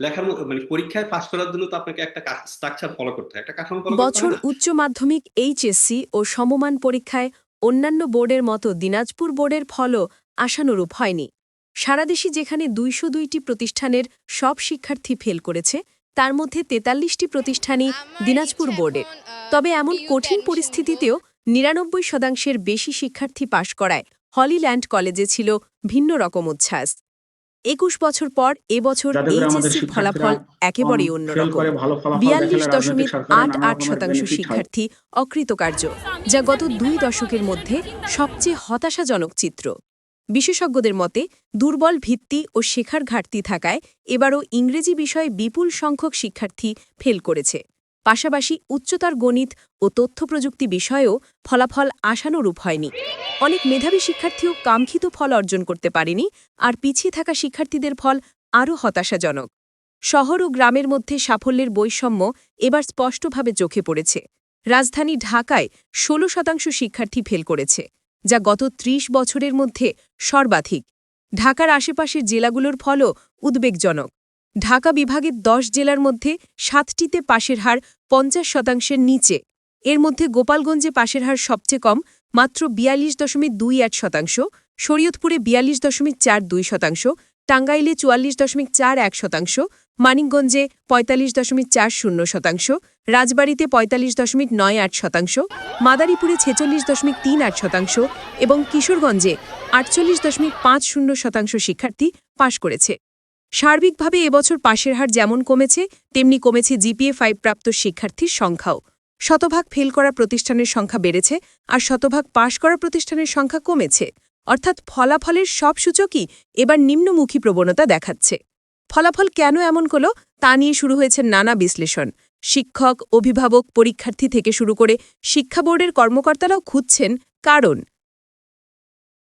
লেখার মানে পরীক্ষায় পাস করার জন্য তো আপনাকে একটা স্ট্রাকচার ফলো করতে হয়। একটা কাঠামো ফলো বছর উচ্চ মাধ্যমিক এইচএসসি ও সমমান পরীক্ষায় অন্যান্য বোর্ডের মতো দিনাজপুর বোর্ডের ফলও আশানুরূপ হয়নি। সারা দেশে যেখানে দুইশো দুইটি প্রতিষ্ঠানের সব শিক্ষার্থী ফেল করেছে তার মধ্যে তেতাল্লিশটি প্রতিষ্ঠানই দিনাজপুর বোর্ডের। তবে এমন কঠিন পরিস্থিতিতেও নিরানব্বই শতাংশের বেশি শিক্ষার্থী পাশ করায়। হলিল্যান্ড কলেজে ছিল ভিন্ন রকম উচ্ছ্বাস। একুশ বছর পর এবছর এইচএসসির ফলাফল একেবারেই ফেল অন্যরকম। বিয়াল্লিশ দশমিক আট আট শতাংশ শিক্ষার্থী অকৃতকার্য যা গত দুই দশকের মধ্যে সবচেয়ে হতাশাজনক চিত্র। বিশেষজ্ঞদের মতে দুর্বল ভিত্তি ও শেখার ঘাটতি থাকায় এবারও ইংরেজি বিষয়ে বিপুল সংখ্যক শিক্ষার্থী ফেল করেছে। পাশাপাশি উচ্চতার গণিত ও তথ্য প্রযুক্তি বিষয়েও ফলাফল আশানুরূপ হয়নি। অনেক মেধাবী শিক্ষার্থীও কাঙ্ক্ষিত ফল অর্জন করতে পারেনি আর পিছিয়ে থাকা শিক্ষার্থীদের ফল আরও হতাশাজনক। শহর ও গ্রামের মধ্যে সাফল্যের বৈষম্য এবার স্পষ্টভাবে চোখে পড়েছে। রাজধানী ঢাকায় ১৬ শতাংশ শিক্ষার্থী ফেল করেছে, যা গত ত্রিশ বছরের মধ্যে সর্বাধিক। ঢাকার আশেপাশের জেলাগুলোর ফলও উদ্বেগজনক। ঢাকা বিভাগের দশ জেলার মধ্যে সাতটিতে পাশের হার পঞ্চাশ শতাংশের নিচে। এর মধ্যে গোপালগঞ্জে পাশের হার সবচেয়ে কম, মাত্র বিয়াল্লিশ দশমিক দুই আট শতাংশ, শরীয়তপুরে বিয়াল্লিশ দশমিক চার দুই শতাংশ, টাঙ্গাইলে চুয়াল্লিশ দশমিক চার এক শতাংশ, মানিকগঞ্জে পঁয়তাল্লিশ দশমিক চার শূন্য শতাংশ, রাজবাড়ীতে পঁয়তাল্লিশ দশমিক নয় আট শতাংশ, মাদারীপুরে ছেচল্লিশ দশমিক তিন আট শতাংশ এবং কিশোরগঞ্জে আটচল্লিশ দশমিক পাঁচ শূন্য শতাংশ শিক্ষার্থী পাশ করেছে। সার্বিকভাবে এবছর পাশের হার যেমন কমেছে, তেমনি কমেছে জিপিএ ফাইভ প্রাপ্ত শিক্ষার্থীর সংখ্যাও। শতভাগ ফেল করা প্রতিষ্ঠানের সংখ্যা বেড়েছে আর শতভাগ পাশ করা প্রতিষ্ঠানের সংখ্যা কমেছে। অর্থাৎ ফলাফলের সব সূচকই এবার নিম্নমুখী প্রবণতা দেখাচ্ছে। ফলাফল কেন এমন হল তা নিয়ে শুরু হয়েছে নানা বিশ্লেষণ। শিক্ষক, অভিভাবক, পরীক্ষার্থী থেকে শুরু করে শিক্ষা বোর্ডের কর্মকর্তারাও খুঁজছেন কারণ।